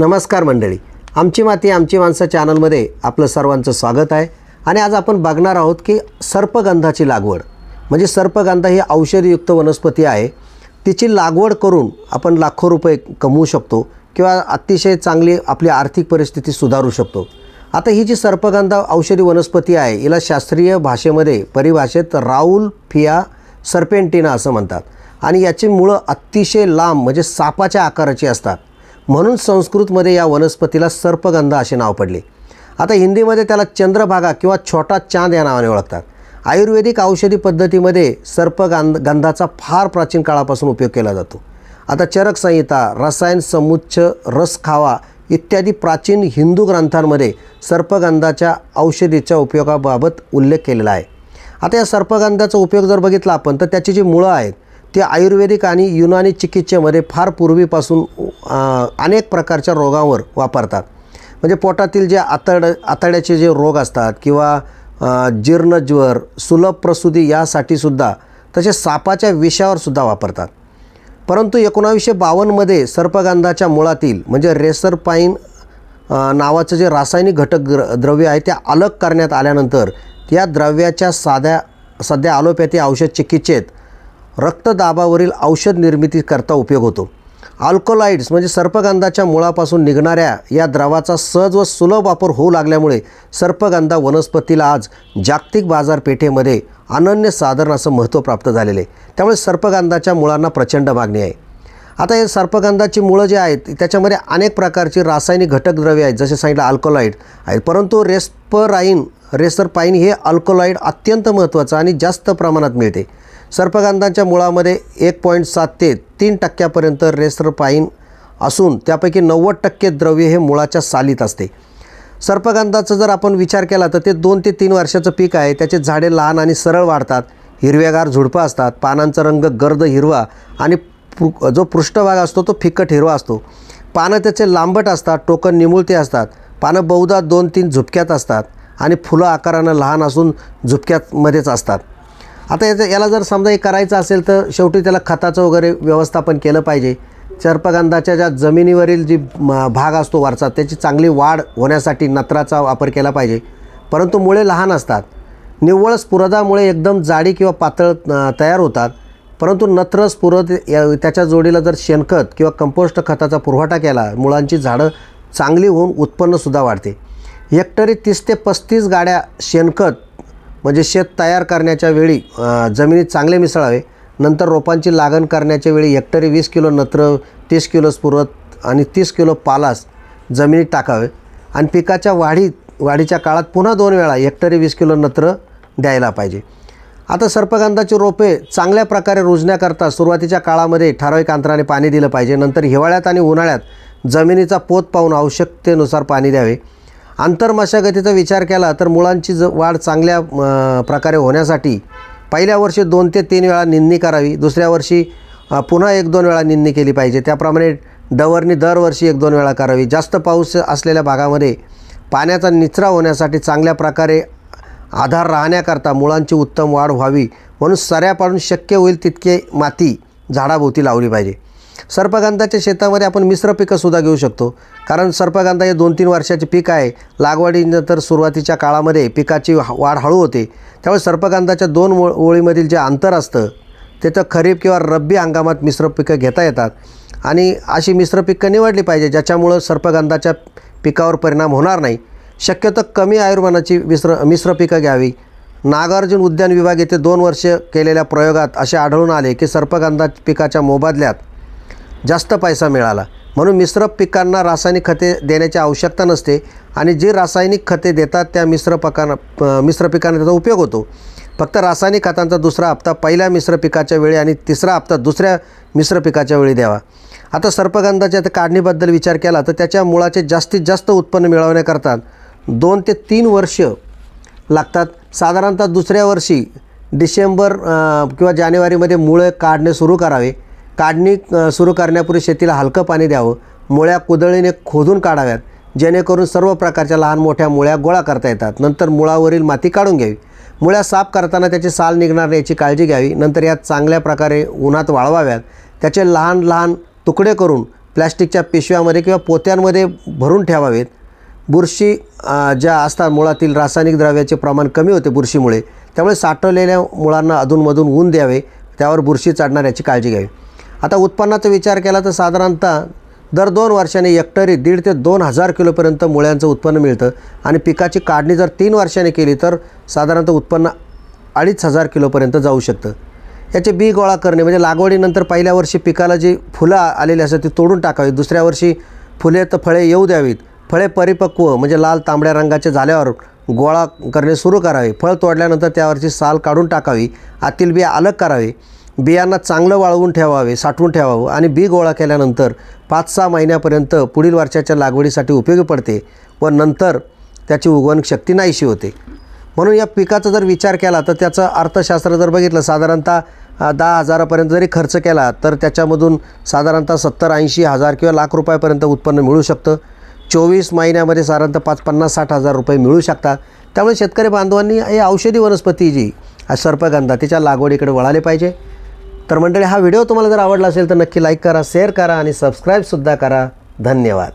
नमस्कार मंडळी. आमची माती आमची माणसं चॅनलमध्ये आपलं सर्वांचं स्वागत आहे. आणि आज आपण बघणार आहोत की सर्पगंधाची लागवड. म्हणजे सर्पगंधा ही औषधयुक्त वनस्पती आहे. तिची लागवड करून आपण लाखो रुपये कमवू शकतो किंवा अतिशय चांगली आपली आर्थिक परिस्थिती सुधारू शकतो. आता ही जी सर्पगंधा औषधी वनस्पती आहे हिला शास्त्रीय भाषेमध्ये परिभाषेत राऊल फिया सर्पेंटिना असं म्हणतात. आणि याची मुळं अतिशय लांब म्हणजे सापाच्या आकाराची असतात. म्हणून संस्कृतमध्ये या वनस्पतीला सर्पगंध असे नाव पडले. आता हिंदीमध्ये त्याला चंद्रभागा किंवा छोटा चांद या नावाने ओळखतात. आयुर्वेदिक औषधी पद्धतीमध्ये सर्पगंध गंधाचा फार प्राचीन काळापासून उपयोग केला जातो. आता चरक संहिता रसायन समुच्च रस खावा इत्यादी प्राचीन हिंदू ग्रंथांमध्ये सर्पगंधाच्या औषधीच्या उपयोगाबाबत उल्लेख केलेला आहे. आता या सर्पगंधाचा उपयोग जर बघितला आपण तर त्याची जी मुळं आहेत ती आयुर्वेदिक आणि युनानी चिकित्सेमध्ये फार पूर्वीपासून अनेक प्रकारच्या रोगांवर वापरतात. म्हणजे पोटातील जे आतड आतड्याचे जे रोग असतात किंवा जीर्णज्वर सुलभ प्रसूती यासाठीसुद्धा तसेच सापाच्या विषावर सुद्धा वापरतात. परंतु एकोणावीसशे बावन्नमध्ये सर्पगंधाच्या मुळातील म्हणजे रेसरपाईन नावाचं जे रासायनिक घटक द्र द्रव्य आहे ते अलग करण्यात आल्यानंतर या द्रव्याच्या साध्या सध्या ॲलोपॅथी औषध चिकित्सेत रक्तदाबावरील औषध निर्मितीकरता उपयोग होतो. अल्कोलाइड्स म्हणजे सर्पगंधाच्या मुळापासून निघणाऱ्या या द्रवाचा सहज व सुलभ वापर होऊ लागल्यामुळे सर्पगंधा वनस्पतीला आज जागतिक बाजारपेठेमध्ये अनन्य साधारण असं महत्त्व प्राप्त झालेले आहे. त्यामुळे सर्पगंधाच्या मुळांना प्रचंड मागणी आहे. आता हे सर्पगंधाची मुळं जे आहेत त्याच्यामध्ये अनेक प्रकारची रासायनिक घटक द्रव्ये आहेत जसे सांगितलं अल्कोलाईड आहेत. परंतु रेस्पराईन रेसरपाईन हे अल्कोलाईड अत्यंत महत्त्वाचं आणि जास्त प्रमाणात मिळते. सर्पगंधाच्या मुळामध्ये एक पॉईंट सात ते तीन टक्क्यापर्यंत रेसरपाईन असून त्यापैकी नव्वद टक्के द्रव्य हे मुळाच्या सालीत असते. सर्पगंधाचा जर आपण विचार केला तर ते दोन ते तीन वर्षाचं पीक आहे. त्याचे झाडे लहान आणि सरळ वाढतात. हिरव्यागार झुडपं असतात. पानांचा रंग गर्द हिरवा आणि जो पृष्ठभाग असतो तो फिकट हिरवा असतो. पानं त्याचे लांबट असतात टोकन निमुळते असतात. पानं बहुधा दोन तीन झुपक्यात असतात आणि फुलं आकारानं लहान असून झुपक्यातमध्येच असतात. आता याचं याला जर समजा हे करायचं असेल तर शेवटी त्याला खताचं वगैरे व्यवस्थापन केलं पाहिजे. चर्पगंधाच्या ज्या जमिनीवरील जी भाग असतो वरचा त्याची चांगली वाढ होण्यासाठी नत्राचा वापर केला पाहिजे. परंतु मुळे लहान असतात. निव्वळ स्फुरदामुळे एकदम जाडी किंवा पातळ तयार होतात. परंतु नत्र स्फुरद या त्याच्या जोडीला जर शेणखत किंवा कंपोस्ट खताचा पुरवठा केला मुळांची झाडं चांगली होऊन उत्पन्नसुद्धा वाढते. हेक्टरी तीस ते पस्तीस गाड्या शेणखत म्हणजे शेत तयार करण्याच्या वेळी जमिनीत चांगले मिसळावे. नंतर रोपांची लागण करण्याच्या वेळी हेक्टरी वीस किलो नत्र तीस किलो स्फुरत आणि तीस किलो पालास जमिनीत टाकावे. आणि पिकाच्या वाढीत वाढीच्या काळात पुन्हा दोन वेळा हेक्टरी वीस किलो नत्र द्यायला पाहिजे. आता सर्पगंधाची रोपे चांगल्या प्रकारे रुजण्याकरता सुरुवातीच्या काळामध्ये ठराविक अंतराने पाणी दिलं पाहिजे. नंतर हिवाळ्यात आणि उन्हाळ्यात जमिनीचा पोत पाहून आवश्यकतेनुसार पाणी द्यावे. आंतरमशागतीचा विचार केला तर मुळांची ज वाढ चांगल्या प्रकारे होण्यासाठी पहिल्या वर्षी दोन ते तीन वेळा निंदणी करावी दुसऱ्या वर्षी पुन्हा एक दोन वेळा निंदणी केली पाहिजे. त्याप्रमाणे डवरणी दरवर्षी एक दोन वेळा करावी. जास्त पाऊस असलेल्या भागामध्ये पाण्याचा निचरा होण्यासाठी चांगल्या प्रकारे आधार राहण्याकरता मुळांची उत्तम वाढ व्हावी म्हणून सऱ्या पाडून शक्य होईल तितके माती झाडाभोवती लावली पाहिजे. सर्पगंधाच्या शेतामध्ये आपण मिश्र पिकंसुद्धा घेऊ शकतो. कारण सर्पगंधा हे दोन तीन वर्षाचे पीक आहे. लागवडीनंतर सुरुवातीच्या काळामध्ये पिकाची वाढ हळू होते. त्यामुळे सर्पगंधाच्या दोन ओळ ओळीमधील जे अंतर असतं ते तर खरीप किंवा रब्बी हंगामात मिश्र पिकं घेता येतात. आणि अशी मिश्र पिकं निवडली पाहिजे ज्याच्यामुळं सर्पगंधाच्या पिकावर परिणाम होणार नाही. शक्यतो कमी आयुर्मानाची मिश्र मिश्र पिकं घ्यावी. नागार्जुन उद्यान विभाग येथे दोन वर्ष केलेल्या प्रयोगात असे आढळून आले की सर्पगंधा पिकाच्या मोबदल्यात जास्त पैसा मिळाला. म्हणून मिश्र पिकांना रासायनिक खते देण्याची आवश्यकता नसते आणि जी रासायनिक खते देतात त्या मिश्र पिकांना मिश्र पिकांना त्याचा उपयोग होतो. फक्त रासायनिक खतांचा दुसरा हप्ता पहिल्या मिश्र पिकाच्या वेळी आणि तिसरा हप्ता दुसऱ्या मिश्र पिकाच्या वेळी द्यावा. आता सर्पगंधाच्या काढणीबद्दल विचार केला तर त्याच्या मुळाचे जास्तीत जास्त उत्पन्न मिळवण्याकरता दोन ते तीन वर्ष लागतात. साधारणतः दुसऱ्या वर्षी डिसेंबर किंवा जानेवारीमध्ये मुळे काढणे सुरू करावे. काढणी सुरू करण्यापूर्वी शेतीला हलकं पाणी द्यावं. मुळ्या कुदळीने खोदून काढाव्यात. जेणेकरून सर्व प्रकारच्या लहान मोठ्या मुळ्या गोळा करता येतात. नंतर मुळावरील माती काढून घ्यावी. मुळ्या साफ करताना त्याची साल निघणार नाही याची काळजी घ्यावी. नंतर यात चांगल्या प्रकारे उन्हात वाळवाव्यात. त्याचे लहान लहान तुकडे करून प्लॅस्टिकच्या पिशव्यामध्ये किंवा पोत्यांमध्ये भरून ठेवावेत. बुरशी ज्या असतात मुळातील रासायनिक द्रव्याचे प्रमाण कमी होते बुरशीमुळे त्यामुळे साठवलेल्या मुळांना अधूनमधून ऊन द्यावे. त्यावर बुरशी चढणार याची काळजी घ्यावी. आता उत्पन्नाचा विचार केला तर साधारणतः दर दोन वर्षांनी हेक्टरी दीड ते दोन हजार किलोपर्यंत मुळ्यांचं उत्पन्न मिळतं. आणि पिकाची काढणी जर तीन वर्षांनी केली तर साधारणतः उत्पन्न अडीच हजार किलोपर्यंत जाऊ शकतं. याचे बी गोळा करणे म्हणजे लागवडीनंतर पहिल्या वर्षी पिकाला जी फुलं आलेली असतात ती तोडून टाकावीत दुसऱ्या वर्षी फुले तर फळे येऊ द्यावीत. फळे परिपक्व म्हणजे लाल तांबड्या रंगाचे झाल्यावर गोळा करणे सुरू करावे. फळ तोडल्यानंतर त्यावरची साल काढून टाकावी. आतील बिया अलग करावे. बियांना चांगलं वाळवून ठेवावे साठवून ठेवावं आणि बी गोळा केल्यानंतर पाच सहा महिन्यापर्यंत पुढील वर्षाच्या लागवडीसाठी उपयोगी पडते व नंतर त्याची उगवण शक्ती नाहीशी होते. म्हणून या पिकाचा जर विचार केला तर त्याचं अर्थशास्त्र जर बघितलं साधारणतः दहा हजारापर्यंत जरी खर्च केला तर त्याच्यामधून साधारणतः सत्तर ऐंशी हजार किंवा लाख रुपयापर्यंत उत्पन्न मिळू शकतं. चोवीस महिन्यामध्ये साधारणतः पाच पन्नास साठ हजार रुपये मिळू शकतात. त्यामुळे शेतकरी बांधवांनी हे औषधी वनस्पती जी सर्पगंधा तिच्या लागवडीकडे वळाले पाहिजे. तर मंडळी हा व्हिडिओ तुम्हाला जर आवडला असेल तर नक्की लाईक करा शेअर करा आणि सबस्क्राईबसुद्धा करा. धन्यवाद.